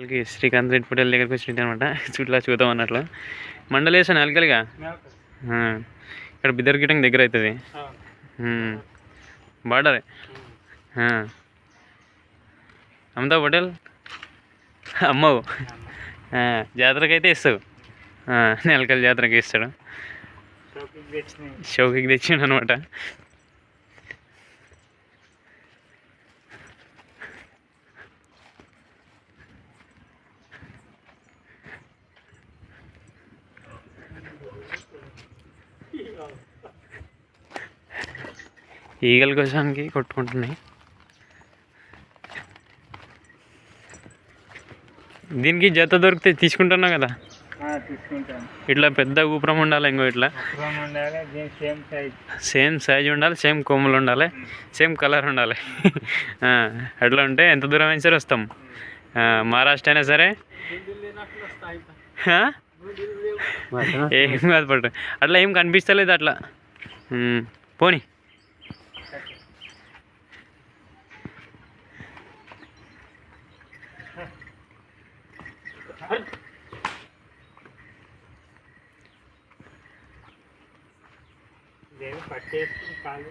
వాళ్ళకి శ్రీకాంత్ రెడ్డి ఫోటోల దగ్గరికి వచ్చినట్టు అనమాట చుట్లా చూద్దాం అన్నట్లు. మండలేసాను అలకలిగా ఇక్కడ బిద్దర్ గిటంగ్ దగ్గర అవుతుంది. బార్డరే. అమ్ముతావు పటేల్? అమ్మవు. ఆ, జాతరకైతే ఇస్తావు. నెలకల్ జాతరకి ఇస్తాడు. షోకి తెచ్చిండు అనమాట ఈగల కోసానికి కొట్టుకుంటున్నాయి. దీనికి జత దొరికితే తీసుకుంటున్నావు కదా? ఇట్లా పెద్ద ఊపురం ఉండాలి ఇంకో ఇట్లా? సేమ్ సైజ్ సేమ్ సైజ్ ఉండాలి సేమ్ కొమ్ములు ఉండాలి సేమ్ కలర్ ఉండాలి. అట్లా ఉంటే ఎంత దూరం అయినా సరే వస్తాం. మహారాష్ట్ర అయినా సరే? ఏం కాదు పట్టు. అట్లా ఏం కనిపిస్తలేదు అట్లా. పోనీ. దేని పట్టేసుకుని కాలు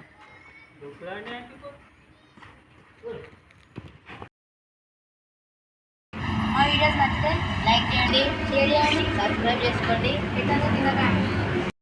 మా వీడియోస్ నచ్చితే లైక్ చేయండి షేర్ చేయండి సబ్స్క్రైబ్ చేసుకోండి. ఇట్లా తినకండి